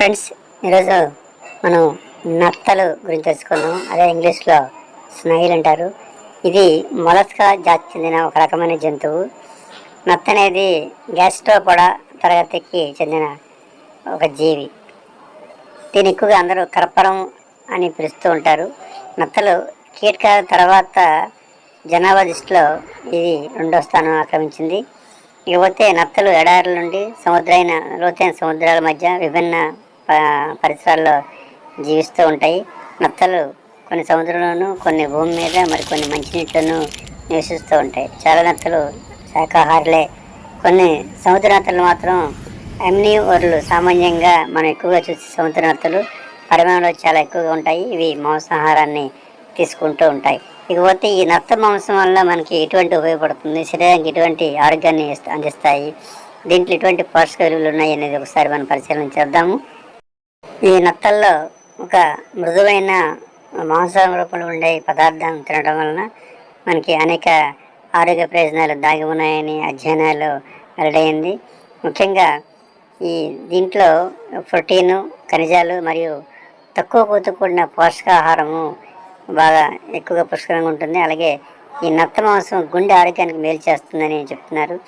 Friends ఈరోజు మనం నత్తలు గురించి తెలుసుకుందాం. అదే ఇంగ్లీష్లో స్నైల్ అంటారు. ఇది మొలస్కా జాతి చెందిన ఒక రకమైన జంతువు. నత్త అనేది గ్యాస్ట్రోపోడా తరగతికి చెందిన ఒక జీవి. దీని ఎక్కువగా అందరూ కర్పరం అని పిలుస్తూ ఉంటారు. నత్తలు కీటకాల తర్వాత జనాభా దృష్టిలో ఇది రెండో స్థానం ఆక్రమించింది. ఇకపోతే నత్తలు ఎడారుల నుండి సముద్రైన లోతైన సముద్రాల మధ్య విభిన్న పరిసరాల్లో జీవిస్తూ ఉంటాయి. నత్తలు కొన్ని సముద్రంలోనూ కొన్ని భూమి మీద మరి కొన్ని మంచినీటిలోనూ నివసిస్తూ ఉంటాయి. చాలా నత్తలు శాఖాహారులే. కొన్ని సముద్ర నత్తలు మాత్రం అమ్నివర్లు సామాన్యంగా మనం ఎక్కువగా చూసే సముద్ర నత్తలు పరిమాణంలో చాలా ఎక్కువగా ఉంటాయి. ఇవి మాంసాహారాన్ని తీసుకుంటూ ఉంటాయి. ఇకపోతే ఈ నత్త మాంసం వల్ల మనకి ఎటువంటి ఉపయోగపడుతుంది? శరీరానికి ఎటువంటి ఆరోగ్యాన్ని అందిస్తాయి? దీంట్లో ఎటువంటి పోషక విలువలు ఉన్నాయి అనేది ఒకసారి మనం పరిశీలన చేద్దాము. ఈ నత్తల్లో ఒక మృదువైన మాంసం రూపంలో ఉండే పదార్థం తినడం వలన మనకి అనేక ఆరోగ్య ప్రయోజనాలు దాగి ఉన్నాయని అధ్యయనాలు వెల్లడైంది. ముఖ్యంగా ఈ దీంట్లో ప్రోటీను ఖనిజాలు మరియు తక్కువ పూత కూడిన పోషకాహారము బాగా ఎక్కువగా పుష్కలంగా ఉంటుంది. అలాగే ఈ నత్త మాంసం గుండె ఆరోగ్యానికి మేలు చేస్తుందని చెప్తున్నారు.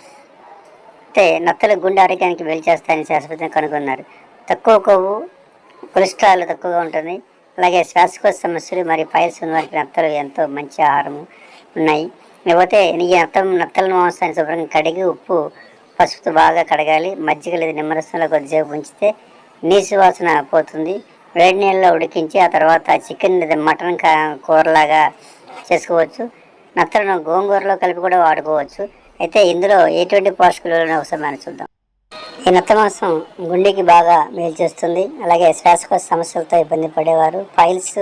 అయితే నత్తలు గుండె ఆరోగ్యానికి మేలు చేస్తాయని శాస్త్రవేత్తలు కనుగొన్నారు. తక్కువ కొవ్వు కొలెస్ట్రాల్ తక్కువగా ఉంటుంది. అలాగే శ్వాసకోశ సమస్యలు మరియు పైల్స్ ఉన్న వారికి నత్తలు ఎంతో మంచి ఆహారము ఉన్నాయి. లేకపోతే ఈ నత్తం నత్తల మాంసాన్ని శుభ్రంగా కడిగి ఉప్పు పసుపుతో బాగా కడగాలి. మజ్జిగ లేదా నిమ్మరసంలో కొద్దిసేపు ఉంచితే నీసు వాసన పోతుంది. వేడి నీళ్ళలో ఉడికించి ఆ తర్వాత చికెన్ లేదా మటన్ కూరలాగా చేసుకోవచ్చు. నత్తలను గోంగూరలో కలిపి కూడా వాడుకోవచ్చు. అయితే ఇందులో ఎటువంటి పోషకాలు ఉన్నాయో ఒకసారి మనం చూద్దాం. ఈ నత్త మాంసం గుండెకి బాగా మేలు చేస్తుంది. అలాగే శ్వాసకోశ సమస్యలతో ఇబ్బంది పడేవారు. ఫైల్స్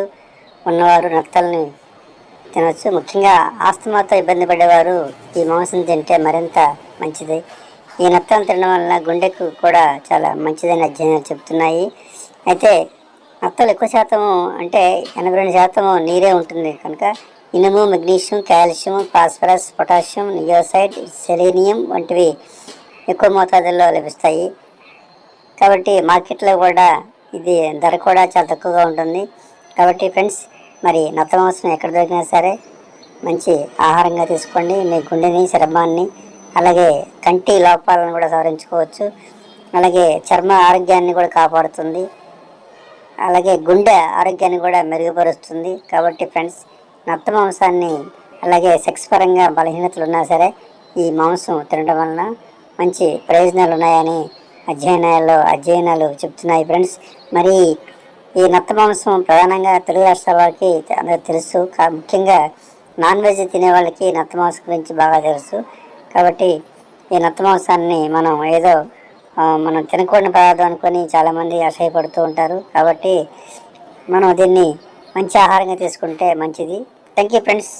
ఉన్నవారు నత్తల్ని తినవచ్చు ముఖ్యంగా ఆస్తమాతో ఇబ్బంది పడేవారు ఈ మాంసం తింటే మరింత మంచిది. ఈ నత్తలు తినడం వల్ల గుండెకు కూడా చాలా మంచిదని అధ్యయనాలు చెప్తున్నాయి అయితే నత్తలు ఎక్కువ శాతము అంటే ఎనభై రెండు శాతము నీరే ఉంటుంది కనుక ఇనుము మెగ్నీషియం కాల్షియం ఫాస్ఫరస్ పొటాషియం నియోసైడ్ సెలీనియం వంటివి ఎక్కువ మోతాదుల్లో లభిస్తాయి. కాబట్టి మార్కెట్లో కూడా ఇది ధర కూడా చాలా తక్కువగా ఉంటుంది. కాబట్టి ఫ్రెండ్స్ మరి నత్త మాంసం ఎక్కడ దొరికినా సరే మంచి ఆహారంగా తీసుకోండి. మీ గుండెని చర్మాన్ని అలాగే కంటి లోపాలను కూడా సవరించుకోవచ్చు. అలాగే చర్మ ఆరోగ్యాన్ని కూడా కాపాడుతుంది. అలాగే గుండె ఆరోగ్యాన్ని కూడా మెరుగుపరుస్తుంది. కాబట్టి ఫ్రెండ్స్ నత్త మాంసాన్ని అలాగే సెక్స్ పరంగా బలహీనతలు ఉన్నా సరే ఈ మాంసం తినడం వలన మంచి ప్రయోజనాలు ఉన్నాయని అధ్యయనాల్లో అధ్యయనాలు చెప్తున్నాయి ఫ్రెండ్స్. మరి ఈ నత్త మాంసం ప్రధానంగా తెలుగు రాష్ట్రాల వాళ్ళకి అందరూ తెలుసు. కా- ముఖ్యంగా నాన్ వెజ్ తినే వాళ్ళకి నత్త మాంసం గురించి బాగా తెలుసు. కాబట్టి ఈ నత్త మాంసాన్ని మనం ఏదో మనం తినకూడని పదార్థం అనుకొని చాలామంది అసహ్యపడుతూ ఉంటారు. కాబట్టి మనం దీన్ని మంచి ఆహారంగా తీసుకుంటే మంచిది. Thank you friends